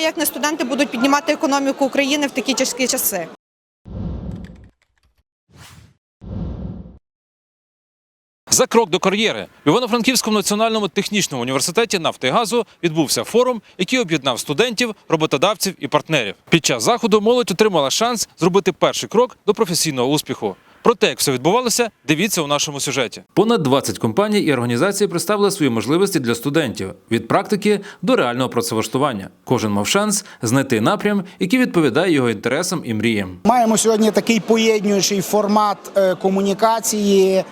як не студенти будуть піднімати економіку України в такі тяжкі часи. За крок до кар'єри в Івано-Франківському національному технічному університеті нафти і газу відбувся форум, який об'єднав студентів, роботодавців і партнерів. Під час заходу молодь отримала шанс зробити перший крок до професійного успіху. Про те, як все відбувалося, дивіться у нашому сюжеті. Понад 20 компаній і організацій представили свої можливості для студентів від практики до реального працевлаштування. Кожен мав шанс знайти напрям, який відповідає його інтересам і мріям. Маємо сьогодні такий поєднуючий формат е, комунікації е,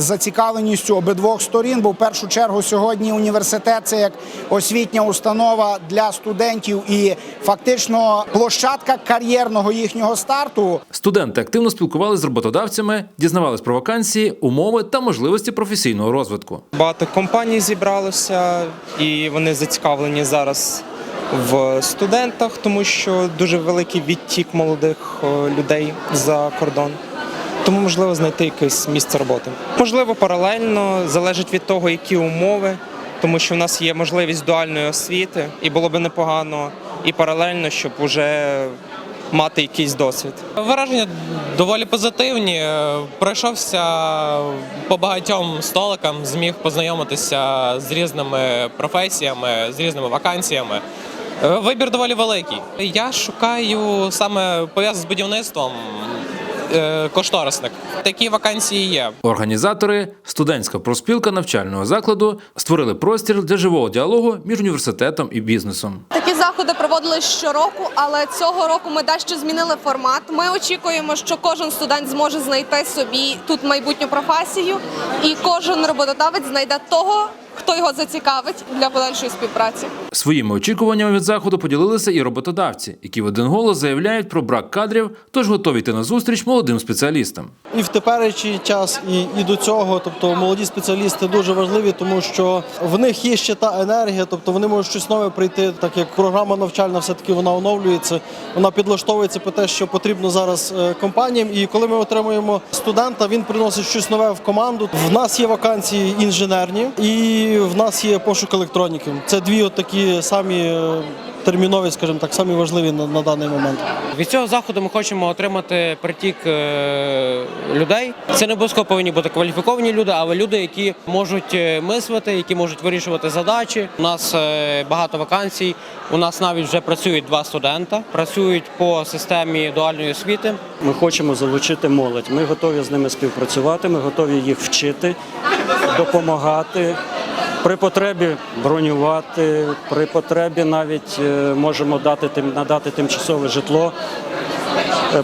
з зацікавленістю обидвох сторін, бо в першу чергу сьогодні університет це як освітня установа для студентів і фактично площадка кар'єрного їхнього старту. Студенти активно спілкувалися з роботодавцями, дізнавались про вакансії, умови та можливості професійного розвитку. Багато компаній зібралося, і вони зацікавлені зараз в студентах, тому що дуже великий відтік молодих людей за кордон. Тому можливо знайти якесь місце роботи. Можливо, паралельно залежить від того, які умови, тому що в нас є можливість дуальної освіти, і було би непогано і паралельно, щоб вже мати якийсь досвід. Враження доволі позитивні. Е, Пройшовся по багатьом столикам, зміг познайомитися з різними професіями, з різними вакансіями. Е, Вибір доволі великий. Я шукаю саме пов'язане з будівництвом е, кошторисник. Такі вакансії є. Організатори, студентська профспілка навчального закладу створили простір для живого діалогу між університетом і бізнесом. Заходи проводили щороку, але цього року ми дещо змінили формат. Ми очікуємо, що кожен студент зможе знайти собі тут майбутню професію, і кожен роботодавець знайде того, хто його зацікавить для подальшої співпраці. Своїми очікуваннями від заходу поділилися і роботодавці, які в один голос заявляють про брак кадрів, тож готові йти на зустріч молодим спеціалістам. і в теперішній час, і, і до цього. Тобто молоді спеціалісти дуже важливі, тому що в них є ще та енергія, тобто вони можуть щось нове прийти, так як програма навчальна все-таки вона оновлюється, вона підлаштовується по те, що потрібно зараз е, компаніям. І коли ми отримуємо студента, він приносить щось нове в команду. В нас є вакансії інженерні, і в нас є пошук електроніки. Це дві от такі самі. е, Термінові, скажімо так, самі важливі на, на даний момент. Від цього заходу ми хочемо отримати притік е, людей. Це не обов'язково повинні бути кваліфіковані люди, але люди, які можуть е, мислити, які можуть вирішувати задачі. У нас е, багато вакансій. У нас навіть вже працюють два студента, працюють по системі дуальної освіти. Ми хочемо залучити молодь. Ми готові з ними співпрацювати, ми готові їх вчити, допомагати. При потребі бронювати, при потребі навіть е, можемо дати надати тимчасове житло,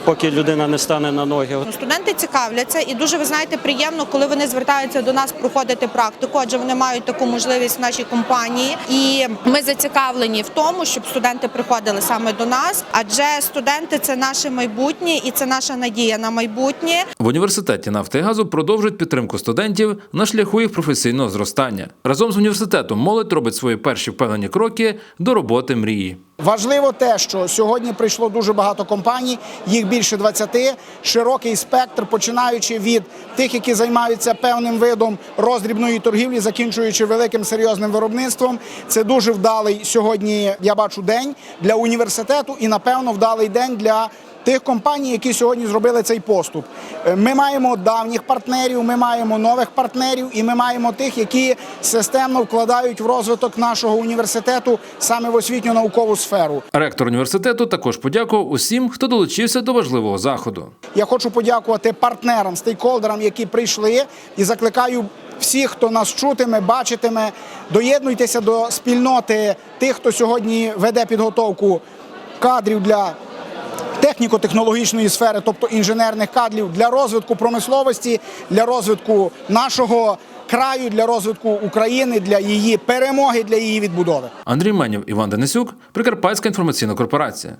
поки людина не стане на ноги. Студенти цікавляться, і дуже ви знаєте, приємно, коли вони звертаються до нас проходити практику, адже вони мають таку можливість в нашій компанії. І ми зацікавлені в тому, щоб студенти приходили саме до нас, адже студенти це наше майбутнє і це наша надія на майбутнє. В університеті нафти і газу продовжують підтримку студентів на шляху їх професійного зростання. Разом з університетом молодь робить свої перші впевнені кроки до роботи мрії. Важливо те, що сьогодні прийшло дуже багато компаній, їх більше 20, широкий спектр, починаючи від тих, які займаються певним видом роздрібної торгівлі, закінчуючи великим серйозним виробництвом. Це дуже вдалий сьогодні, я бачу, день для університету і, напевно, вдалий день для. Тих компаній, які сьогодні зробили цей поступ, Е, ми маємо давніх партнерів, ми маємо нових партнерів, і ми маємо тих, які системно вкладають в розвиток нашого університету саме в освітню наукову сферу. Ректор університету також подякував усім, хто долучився до важливого заходу. Я хочу подякувати партнерам, стейкхолдерам, які прийшли, і закликаю всіх, хто нас чутиме, бачитиме, доєднуйтеся до спільноти тих, хто сьогодні веде підготовку кадрів для. Техніко-технологічної сфери, тобто інженерних кадрів для розвитку промисловості, для розвитку нашого краю, для розвитку України, для її перемоги, для її відбудови. Андрій Менєв, Іван Денисюк, Прикарпатська інформаційна корпорація.